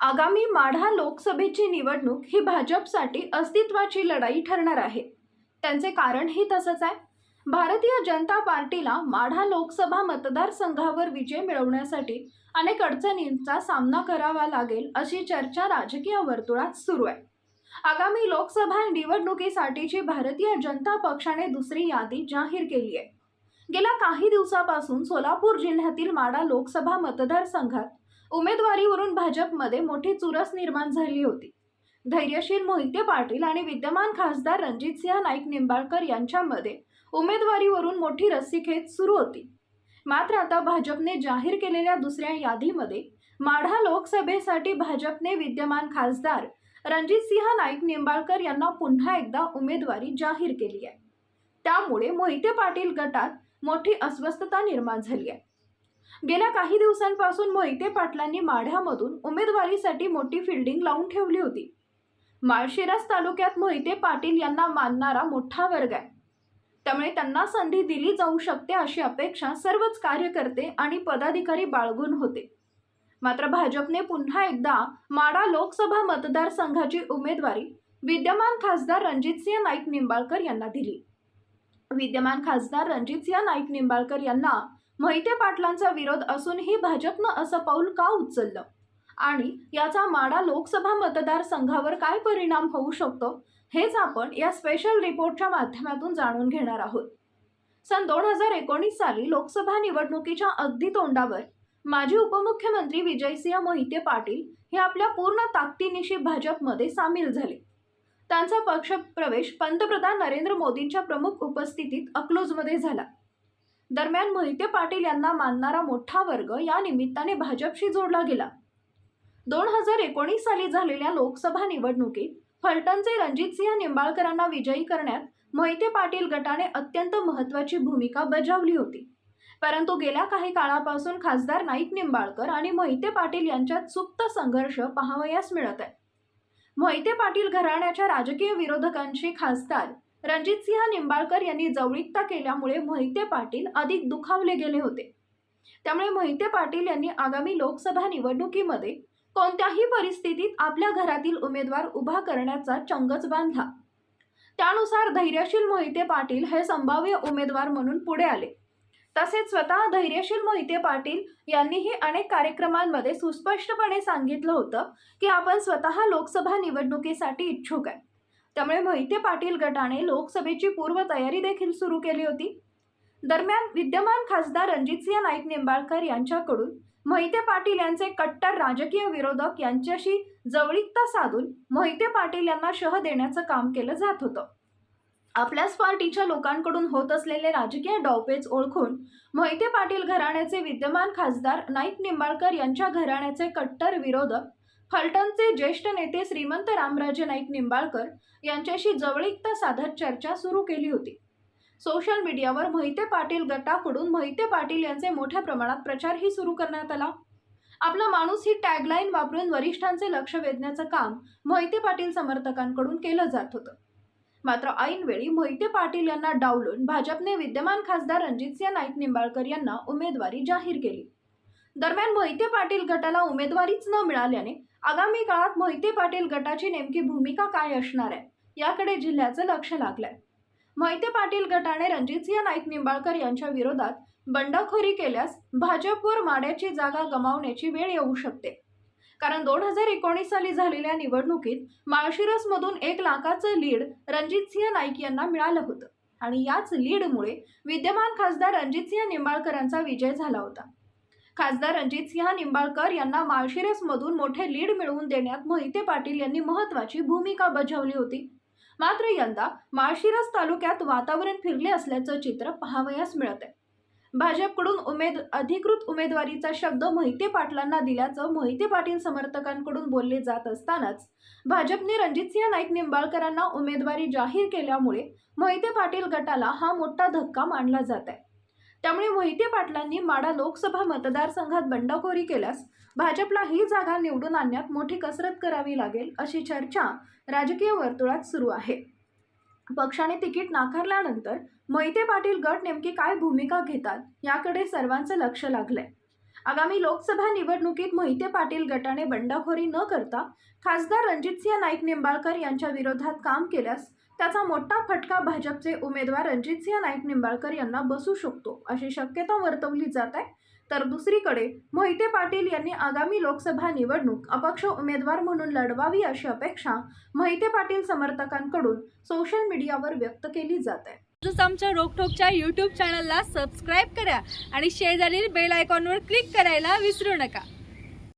आगामी माढा लोकसभेची निवडणूक ही भाजपसाठी अस्तित्वाची लढाई ठरणार आहे. त्यांचे कारणही तसंच आहे. भारतीय जनता पार्टीला माढा लोकसभा मतदारसंघावर विजय मिळवण्यासाठी अनेक अडचणींचा सामना करावा लागेल अशी चर्चा राजकीय वर्तुळात सुरू आहे. आगामी लोकसभा निवडणुकीसाठीची भारतीय जनता पक्षाने दुसरी यादी जाहीर केली आहे. गेल्या काही दिवसापासून सोलापूर जिल्ह्यातील माडा लोकसभा मतदारसंघात उमेदवारीवरून भाजपमध्ये मोठी चुरस निर्माण झाली होती. धैर्यशील मोहिते पाटील आणि विद्यमान खासदार रणजितसिंह नाईक निंबाळकर यांच्यामध्ये उमेदवारीवरून मोठी रस्सीखेच सुरू होती. मात्र आता भाजपने जाहीर केलेल्या दुसऱ्या यादीमध्ये माढा लोकसभेसाठी भाजपने विद्यमान खासदार रणजितसिंह नाईक निंबाळकर यांना पुन्हा एकदा उमेदवारी जाहीर केली आहे. त्यामुळे मोहिते पाटील गटात मोठी अस्वस्थता निर्माण झाली आहे. गेल्या काही दिवसांपासून मोहिते पाटलांनी माढ्यामधून उमेदवारीसाठी मोठी फिल्डिंग लावून ठेवली होती. माळशिरस तालुक्यात मोहिते पाटील यांना मानणारा मोठा वर्ग आहे. त्यामुळे त्यांना संधी दिली जाऊ शकते अशी अपेक्षा सर्वच कार्यकर्ते आणि पदाधिकारी बाळगून होते. मात्र भाजपने पुन्हा एकदा माडा लोकसभा मतदारसंघाची उमेदवारी विद्यमान खासदार रणजितसिंह नाईक निंबाळकर यांना दिली. विद्यमान खासदार रणजितसिंह नाईक निंबाळकर यांना मोहिते पाटलांचा विरोध असूनही भाजपनं असं पाऊल का उचललं? आणि याचा माडा लोकसभा मतदारसंघावर काय परिणाम होऊ शकतो हेच आपण या स्पेशल रिपोर्टच्या माध्यमातून जाणून घेणार आहोत. सन दोन हजार एकोणीस साली लोकसभा निवडणुकीच्या अगदी तोंडावर माजी उपमुख्यमंत्री विजयसिंह मोहिते पाटील हे आपल्या पूर्ण ताकदीनिशी भाजपमध्ये सामील झाले. त्यांचा पक्षप्रवेश पंतप्रधान नरेंद्र मोदींच्या प्रमुख उपस्थितीत अकलूजमध्ये झाला. दरम्यान मोहिते पाटील यांना मानणारा मोठा वर्ग या निमित्ताने भाजपशी जोडला गेला. दोन हजार एकोणीस साली झालेल्या लोकसभा निवडणुकीत फलटणचे रणजितसिंह निंबाळकरांना विजयी करण्यात मोहिते पाटील गटाने अत्यंत महत्त्वाची भूमिका बजावली होती. परंतु गेल्या काही काळापासून खासदार नाईक निंबाळकर आणि मोहिते पाटील यांच्यात सुप्त संघर्ष पाहावयास मिळत आहे. मोहिते पाटील घराण्याच्या राजकीय विरोधकांशी खासदार रणजितसिंह निंबाळकर यांनी जवळीकता केल्यामुळे मोहिते पाटील अधिक दुखावले गेले होते. त्यामुळे मोहिते पाटील यांनी आगामी लोकसभा निवडणुकीमध्ये कोणत्याही परिस्थितीत आपल्या घरातील उमेदवार उभा करण्याचा चंगच बांधला. त्यानुसार धैर्यशील मोहिते पाटील हे संभाव्य उमेदवार म्हणून पुढे आले. तसेच स्वतः धैर्यशील मोहिते पाटील यांनीही अनेक कार्यक्रमांमध्ये सुस्पष्टपणे सांगितलं होतं की आपण स्वतः लोकसभा निवडणुकीसाठी इच्छुक आहे. त्यामुळे मोहिते पाटील गटाने लोकसभेची पूर्वतयारी देखील सुरू केली होती. दरम्यान विद्यमान खासदार रणजितसिंह नाईक निंबाळकर यांच्याकडून मोहिते पाटील यांचे कट्टर राजकीय विरोधक यांच्याशी जवळीकता साधून मोहिते पाटील यांना शह देण्याचं काम केलं जात होतं. आपल्याच पार्टीच्या लोकांकडून होत असलेले राजकीय डावपेच ओळखून मोहिते पाटील घराण्याचे विद्यमान खासदार नाईक निंबाळकर यांच्या घराण्याचे कट्टर विरोधक फलटणचे ज्येष्ठ नेते श्रीमंत रामराजे नाईक निंबाळकर यांच्याशी जवळीकता साधत चर्चा सुरू केली होती. सोशल मीडियावर मोहिते पाटील गटाकडून मोहिते पाटील यांचे मोठ्या प्रमाणात प्रचारही सुरू करण्यात आला. आपला माणूस ही टॅगलाईन वापरून वरिष्ठांचे लक्ष वेधण्याचं काम मोहिते पाटील समर्थकांकडून केलं जात होतं. मात्र ऐनवेळी मोहिते पाटील यांना डावलून भाजपने विद्यमान खासदार रणजितसिंह नाईक निंबाळकर यांना उमेदवारी जाहीर केली. दरम्यान मोहिते पाटील गटाला उमेदवारीच न मिळाल्याने आगामी काळात मोहिते पाटील गटाची नेमकी भूमिका काय असणार आहे याकडे जिल्ह्याचं लक्ष लागलंय. मोहिते पाटील गटाने रणजितसिंह नाईक निंबाळकर यांच्या विरोधात बंडखोरी केल्यास भाजपवर माड्याची जागा गमावण्याची वेळ येऊ शकते. कारण दोन हजार एकोणीस साली झालेल्या निवडणुकीत माळशिरसमधून एक लाखाचं लीड रणजितसिंह नाईक यांना मिळालं होतं. आणि याच लीडमुळे विद्यमान खासदार रणजितसिंह निंबाळकरांचा विजय झाला होता. खासदार रणजितसिंह निंबाळकर यांना माळशिरसमधून मोठे लीड मिळवून देण्यात मोहिते पाटील यांनी महत्त्वाची भूमिका बजावली होती. मात्र यंदा माळशिरस तालुक्यात वातावरण फिरले असल्याचं चित्र पाहावयास मिळत आहे भाजपकडून उमेद अधिकृत उमेदवारीचा शब्द मोहिते पाटलांना दिल्याचं मोहिते पाटील समर्थकांकडून बोलले जात असतानाच भाजपने रणजितसिंह नाईक निंबाळकरांना उमेदवारी जाहीर केल्यामुळे मोहिते पाटील गटाला हा मोठा धक्का मानला जात आहे त्यामुळे मोहिते पाटलांनी माडा लोकसभा मतदारसंघात बंडखोरी केल्यास भाजपला ही जागा निवडून आणण्यात मोठी कसरत करावी लागेल अशी चर्चा राजकीय वर्तुळात सुरू आहे. पक्षाने तिकीट नाकारल्यानंतर मोहिते पाटील गट नेमकी काय भूमिका घेतात याकडे सर्वांचं लक्ष लागलंय. आगामी लोकसभा निवडणुकीत मोहिते पाटील गटाने बंडखोरी न करता खासदार रणजितसिंह नाईक निंबाळकर यांच्या विरोधात काम केल्यास त्याचा मोठा फटका भाजपचे उमेदवार रणजितसिंह नाईक निंबाळकर यांना बसू शकतो अशी शक्यता वर्तवली जात आहे. तर दुसरीकडे मोहिते पाटील यांनी आगामी लोकसभा निवडणूक अपक्ष उमेदवार म्हणून लढवावी अशी अपेक्षा मोहिते पाटील समर्थकांकडून सोशल मीडियावर व्यक्त केली जात आहे. तसंच आमच्या रोकठोकच्या यूट्यूब चॅनलला सबस्क्राईब करा आणि शेजारील बेल आयकॉनवर क्लिक करायला विसरू नका.